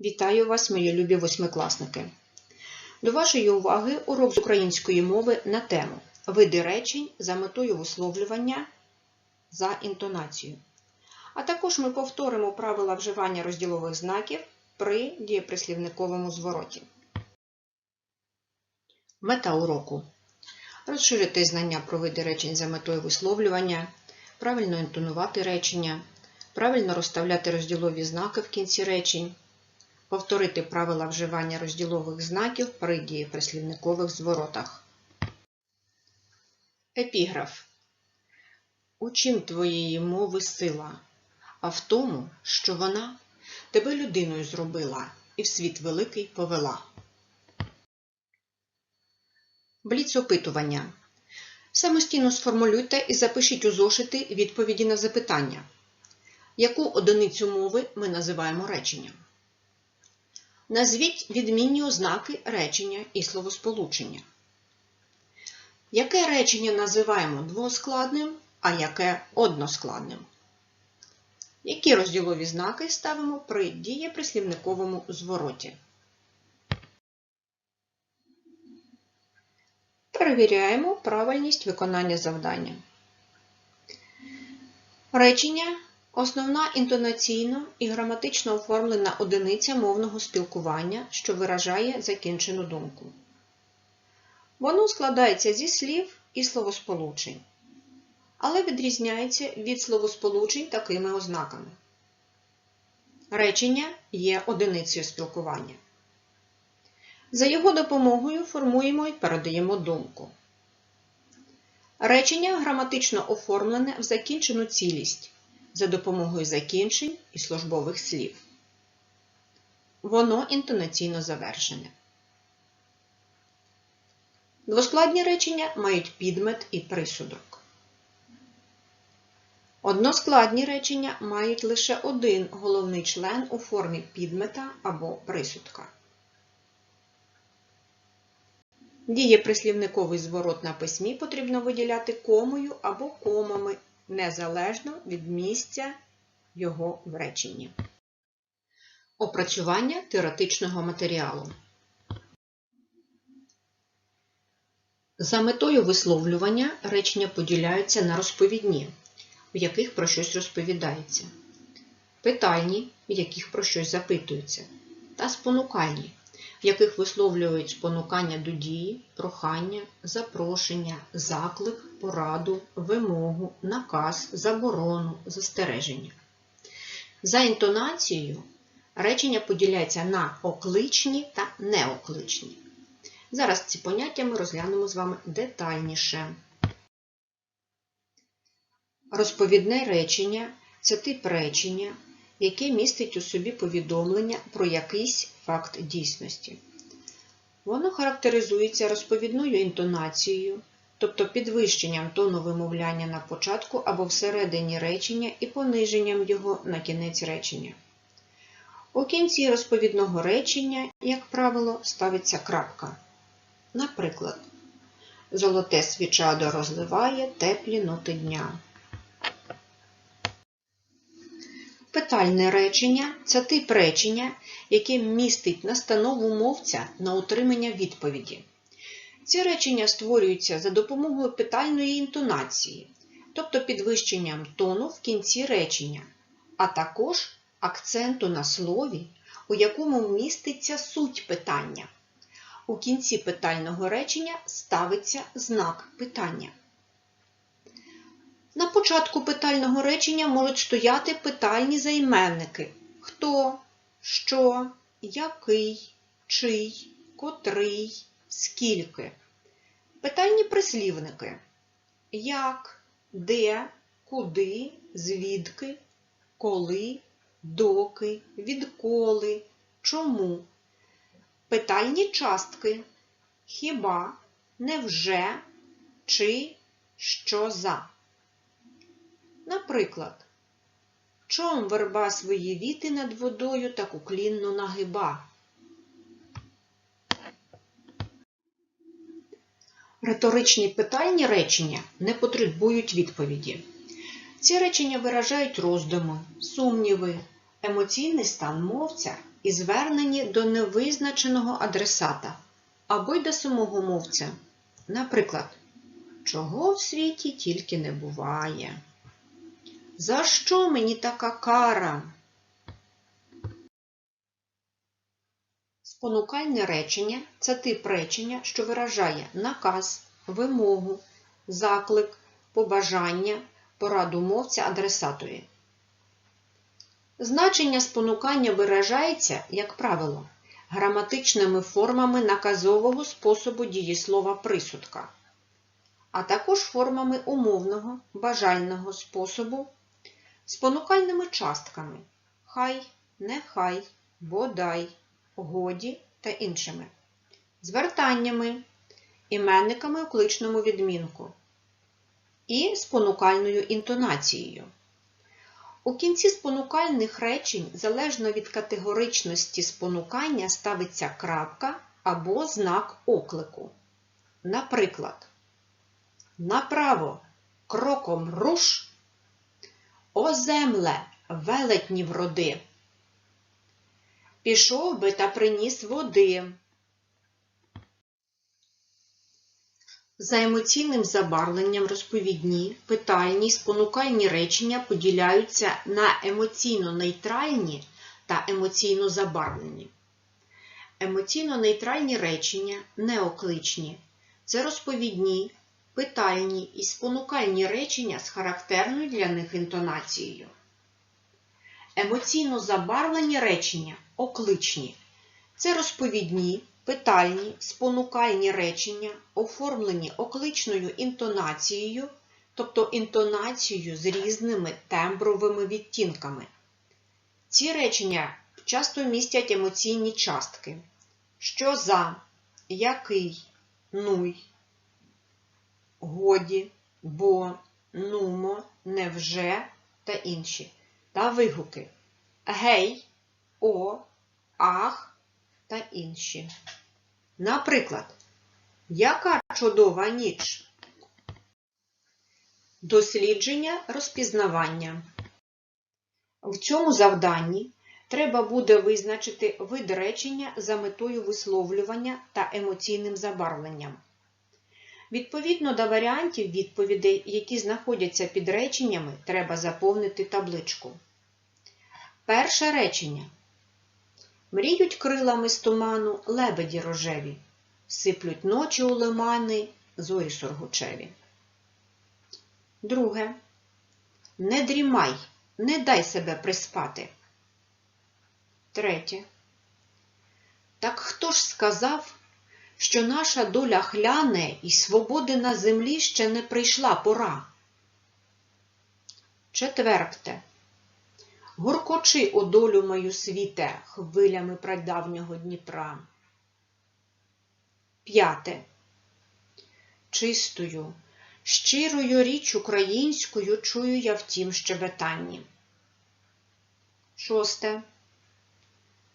Вітаю вас, мої любі восьмикласники! До вашої уваги урок з української мови на тему Види речень за метою висловлювання за інтонацією. А також ми повторимо правила вживання розділових знаків при дієприслівниковому звороті. Мета уроку розширити знання про види речень за метою висловлювання, правильно інтонувати речення, правильно розставляти розділові знаки в кінці речень, повторити правила вживання розділових знаків при дієприслівникових зворотах. Епіграф. У чим твоєї мови сила, а в тому, що вона тебе людиною зробила і в світ великий повела. Бліц опитування. Самостійно сформулюйте і запишіть у зошити відповіді на запитання. Яку одиницю мови ми називаємо реченням? Назвіть відмінні ознаки речення і словосполучення. Яке речення називаємо двоскладним, а яке односкладним? Які розділові знаки ставимо при дієприслівниковому звороті? Перевіряємо правильність виконання завдання. Речення основна інтонаційно і граматично оформлена одиниця мовного спілкування, що виражає закінчену думку. Воно складається зі слів і словосполучень, але відрізняється від словосполучень такими ознаками. Речення є одиницею спілкування. За його допомогою формуємо і передаємо думку. Речення граматично оформлене в закінчену цілість за допомогою закінчень і службових слів. Воно інтонаційно завершене. Двоскладні речення мають підмет і присудок. Односкладні речення мають лише один головний член у формі підмета або присудка. Дієприслівниковий зворот на письмі потрібно виділяти комою або комами незалежно від місця його в реченні. Опрацювання теоретичного матеріалу. За метою висловлювання речення поділяються на розповідні, в яких про щось розповідається, питальні, в яких про щось запитується, та спонукальні, яких висловлюють спонукання до дії, прохання, запрошення, заклик, пораду, вимогу, наказ, заборону, застереження. За інтонацією речення поділяються на окличні та неокличні. Зараз ці поняття ми розглянемо з вами детальніше. Розповідне речення це тип речення, яке містить у собі повідомлення про якийсь факт дійсності. Воно характеризується розповідною інтонацією, тобто підвищенням тону вимовляння на початку або всередині речення і пониженням його на кінець речення. У кінці розповідного речення, як правило, ставиться крапка. Наприклад, золоте свічадо розливає теплі ноти дня. Питальне речення це тип речення, яке містить настанову мовця на утримання відповіді. Ці речення створюються за допомогою питальної інтонації, тобто підвищенням тону в кінці речення, а також акценту на слові, у якому міститься суть питання. У кінці питального речення ставиться знак питання. На початку питального речення можуть стояти питальні займенники хто, що, який, чий, котрий, скільки. Питальні прислівники як, де, куди, звідки, коли, доки, відколи, чому. Питальні частки хіба, невже, чи, що за. Наприклад, чом верба свої віти над водою так уклінно нагиба. Риторичні питальні речення не потребують відповіді. Ці речення виражають роздуми, сумніви, емоційний стан мовця і звернені до невизначеного адресата або й до самого мовця. Наприклад, чого в світі тільки не буває. За що мені така кара? Спонукальне речення це тип речення, що виражає наказ, вимогу, заклик, побажання, пораду мовця адресатові. Значення спонукання виражається, як правило, граматичними формами наказового способу дієслова присудка, а також формами умовного, бажального способу, спонукальними частками хай, нехай, бодай, годі та іншими, звертаннями, іменниками у кличному відмінку і спонукальною інтонацією. У кінці спонукальних речень, залежно від категоричності спонукання, ставиться крапка або знак оклику. Наприклад, направо кроком руш, о земле велетні вроди. Пішов би та приніс води. За емоційним забарвленням розповідні, питальні, спонукальні речення поділяються на емоційно-нейтральні та емоційно забарвлені. Емоційно-нейтральні речення неокличні це розповідні, питальні і спонукальні речення з характерною для них інтонацією. Емоційно забарвлені речення окличні це розповідні, питальні, спонукальні речення, оформлені окличною інтонацією, тобто інтонацією з різними тембровими відтінками. Ці речення часто містять емоційні частки, що за, який, нуй, годі, бо, нумо, невже та інші, та вигуки гей, о, ах та інші. Наприклад, яка чудова ніч? Дослідження розпізнавання. В цьому завданні треба буде визначити вид речення за метою висловлювання та емоційним забарвленням. Відповідно до варіантів відповідей, які знаходяться під реченнями, треба заповнити табличку. Перше речення. Мріють крилами з туману лебеді рожеві, сиплють ночі у лимани зорі соргучеві. Друге. Не дрімай, не дай себе приспати. Третє. Так хто ж сказав, що наша доля хляне і свободи на землі ще не прийшла пора? Четверте. Гуркочи о долю мою світе хвилями прадавнього Дніпра. П'яте. Чистою, щирою річ українською чую я в тім щебетанні. Шосте.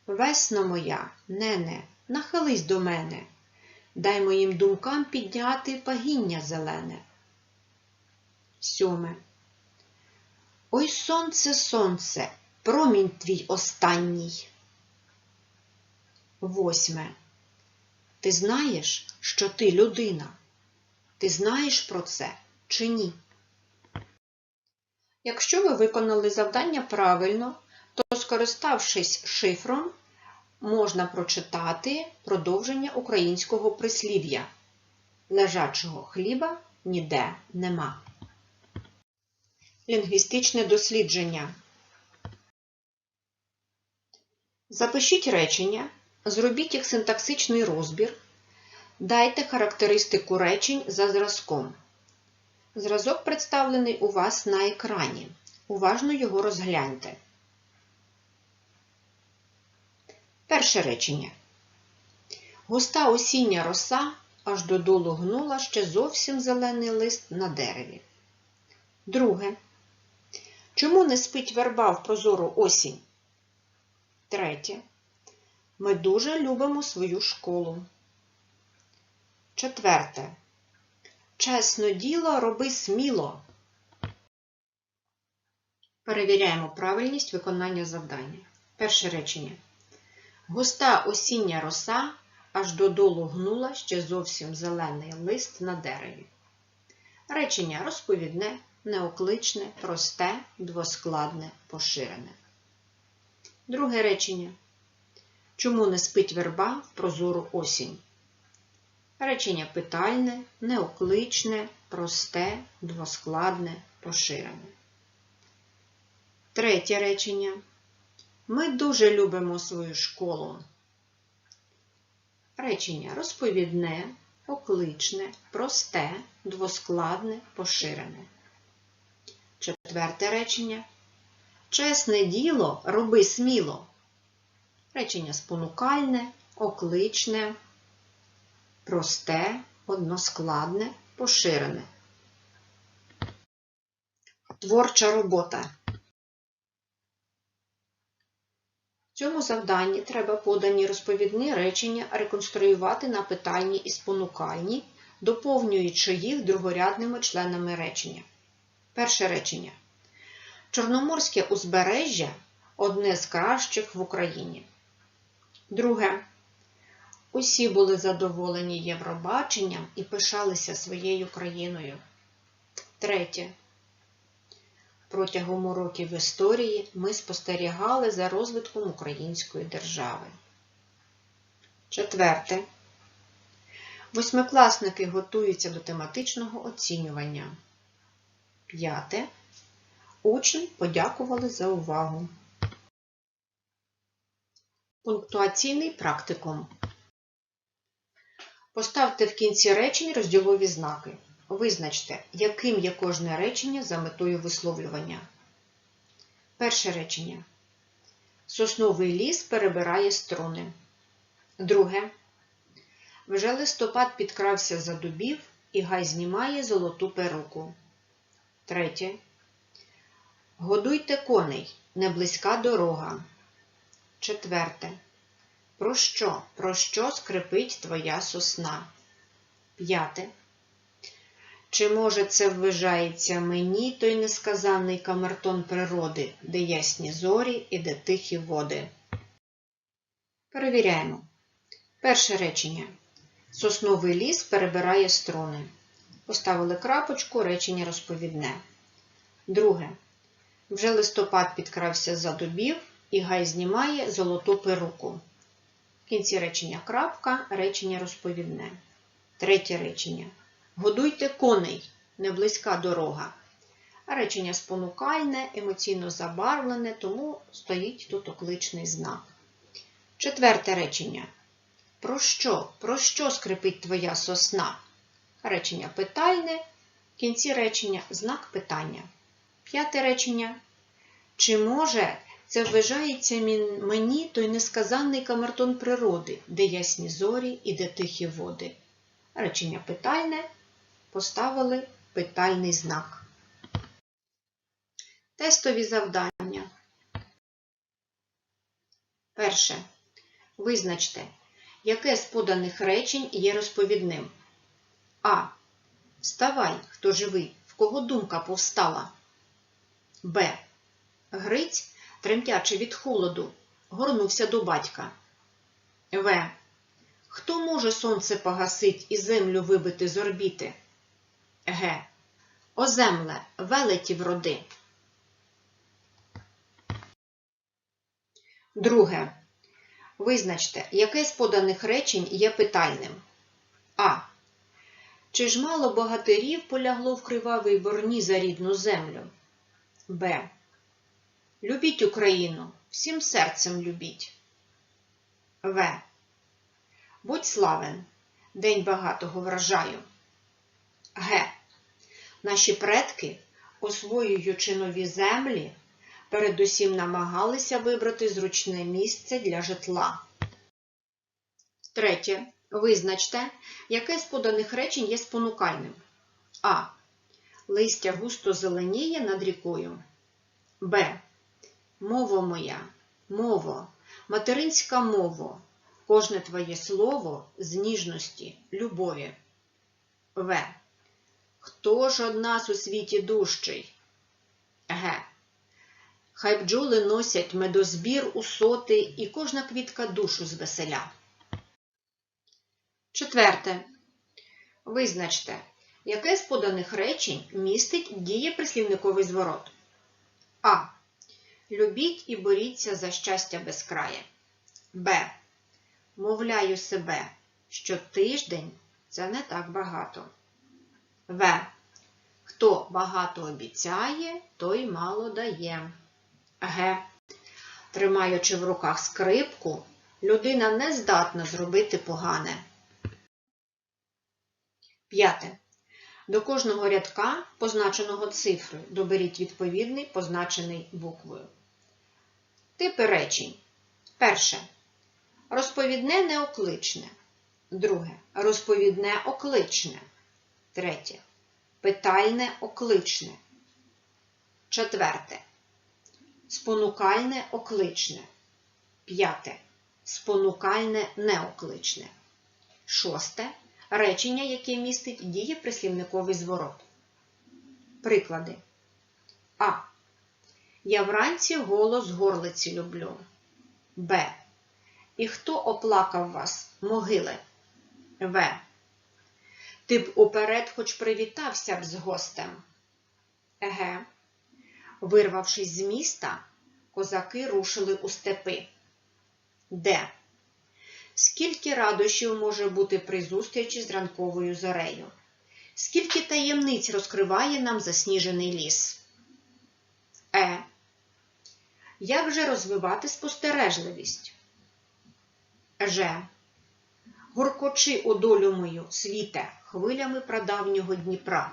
Весно моя, нене, нахились до мене, дай моїм думкам підняти пагіння зелене. Сьоме. Ой, сонце, сонце, промінь твій останній. Восьме. Ти знаєш, що ти людина? Ти знаєш про це чи ні? Якщо ви виконали завдання правильно, то, скориставшись шифром, можна прочитати продовження українського прислів'я. Лежачого хліба ніде нема. Лінгвістичне дослідження. Запишіть речення, зробіть їх синтаксичний розбір, дайте характеристику речень за зразком. Зразок представлений у вас на екрані. Уважно його розгляньте. Перше речення. Густа осіння роса аж додолу гнула ще зовсім зелений лист на дереві. Друге. Чому не спить верба в прозору осінь? Третє. Ми дуже любимо свою школу. Четверте. Чесно діло роби сміло. Перевіряємо правильність виконання завдання. Перше речення. Густа осіння роса аж додолу гнула ще зовсім зелений лист на дереві. Речення розповідне, неокличне, просте, двоскладне, поширене. Друге речення. Чому не спить верба в прозору осінь? Речення питальне, неокличне, просте, двоскладне, поширене. Третє речення. Ми дуже любимо свою школу. Речення розповідне, окличне, просте, двоскладне, поширене. Четверте речення. Чесне діло роби сміло. Речення спонукальне, окличне, просте, односкладне, поширене. Творча робота. В цьому завданні треба подані розповідні речення реконструювати на питальні і спонукальні, доповнюючи їх другорядними членами речення. Перше речення. Чорноморське узбережжя одне з кращих в Україні. Друге. Усі були задоволені Євробаченням і пишалися своєю країною. Третє. Протягом уроків історії ми спостерігали за розвитком української держави. Четверте. Восьмикласники готуються до тематичного оцінювання. П'яте. Учні подякували за увагу. Пунктуаційний практикум. Поставте в кінці речень розділові знаки. Визначте, яким є кожне речення за метою висловлювання. Перше речення. Сосновий ліс перебирає струни. Друге. Вже листопад підкрався за дубів і гай знімає золоту перуку. Третє. Годуйте коней, не близька дорога. Четверте. Про що? Про що скрипить твоя сосна? П'яте. Чи може це ввижається мені той несказаний камертон природи, де ясні зорі і де тихі води? Перевіряємо. Перше речення. Сосновий ліс перебирає струни. Поставили крапочку, речення розповідне. Друге. Вже листопад підкрався за дубів і гай знімає золоту перуку. В кінці речення крапка, речення розповідне. Третє речення. Годуйте коней, не близька дорога. Речення спонукальне, емоційно забарвлене, тому стоїть тут окличний знак. Четверте речення. Про що? Про що скрипить твоя сосна? Речення питальне, в кінці речення знак питання. П'яте речення. Чи може це вважається мені той несказанний камертон природи, де ясні зорі і де тихі води? Речення питальне. Поставили питальний знак. Тестові завдання. Перше. Визначте, яке з поданих речень є розповідним. А. Вставай, хто живий, в кого думка повстала. Б. Гриць, тремтячи від холоду, горнувся до батька. В. Хто може сонце погасить і землю вибити з орбіти? Г. Оземле, велетів роди. Друге. Визначте, яке з поданих речень є питальним. А. Чи ж мало богатирів полягло в кривавій борні за рідну землю? Б. Любіть Україну, всім серцем любіть. В. Будь славен, день багатого врожаю. Г. Наші предки, освоюючи нові землі, передусім намагалися вибрати зручне місце для житла. Третє. Визначте, яке з поданих речень є спонукальним. А. Листя густо зеленіє над рікою. Б. Мово моя, мово, материнська мова, кожне твоє слово з ніжності, любові. В. Хто ж од нас у світі дужчий? Г. Хай бджоли носять медозбір у соти, і кожна квітка душу звеселя. Четверте. Визначте, яке з поданих речень містить дієприслівниковий зворот. А. Любіть і боріться за щастя безкрає. Б. Мовляю себе, що тиждень це не так багато. В. Хто багато обіцяє, той мало дає. Г. Тримаючи в руках скрипку, людина не здатна зробити погане. П'яте. До кожного рядка, позначеного цифрою, доберіть відповідний, позначений буквою. Типи речень. Перше. Розповідне неокличне. Друге. Розповідне окличне. Третє. Питальне окличне. Четверте. Спонукальне окличне. П'яте. Спонукальне неокличне. Шосте. Речення, яке містить дієприслівниковий зворот. Приклади. А. Я вранці голос горлиці люблю. Б. І хто оплакав вас, могили? В. Ти б уперед хоч привітався б з гостем. Г. Вирвавшись з міста, козаки рушили у степи. Д. Скільки радощів може бути при зустрічі з ранковою зорею? Скільки таємниць розкриває нам засніжений ліс? Е. Як же розвивати спостережливість? Ж. Гуркочи у долю мою, світе, хвилями прадавнього Дніпра.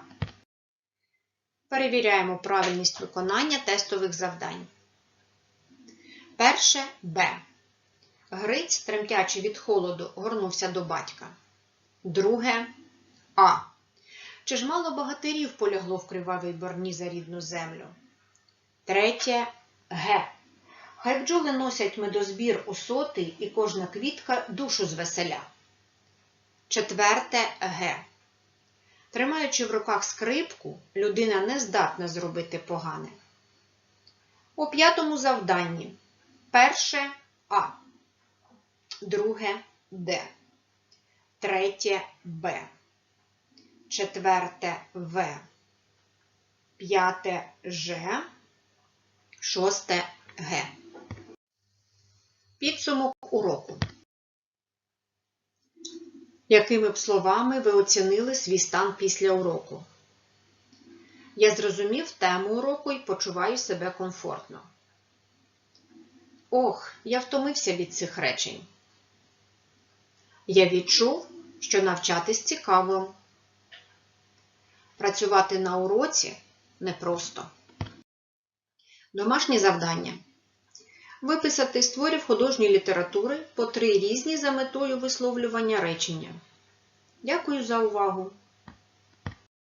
Перевіряємо правильність виконання тестових завдань. Перше Б. Гриць, тремтячи від холоду, горнувся до батька. Друге А. Чи ж мало багатирів полягло в кривавій борні за рідну землю? Третє Г. Хай бджоли носять медозбір у соти, і кожна квітка душу звеселя. Четверте Г. Тримаючи в руках скрипку, людина не здатна зробити погане. У п'ятому завданні перше А. Друге Д. Третє Б. Четверте В. П'яте Ж. Шосте Г. Підсумок уроку. Якими б словами ви оцінили свій стан після уроку? Я зрозумів тему уроку і почуваю себе комфортно. Ох, я втомився від цих речень. Я відчув, що навчатись цікаво. Працювати на уроці непросто. Домашнє завдання. Виписати з творів художньої літератури по три різні за метою висловлювання речення. Дякую за увагу!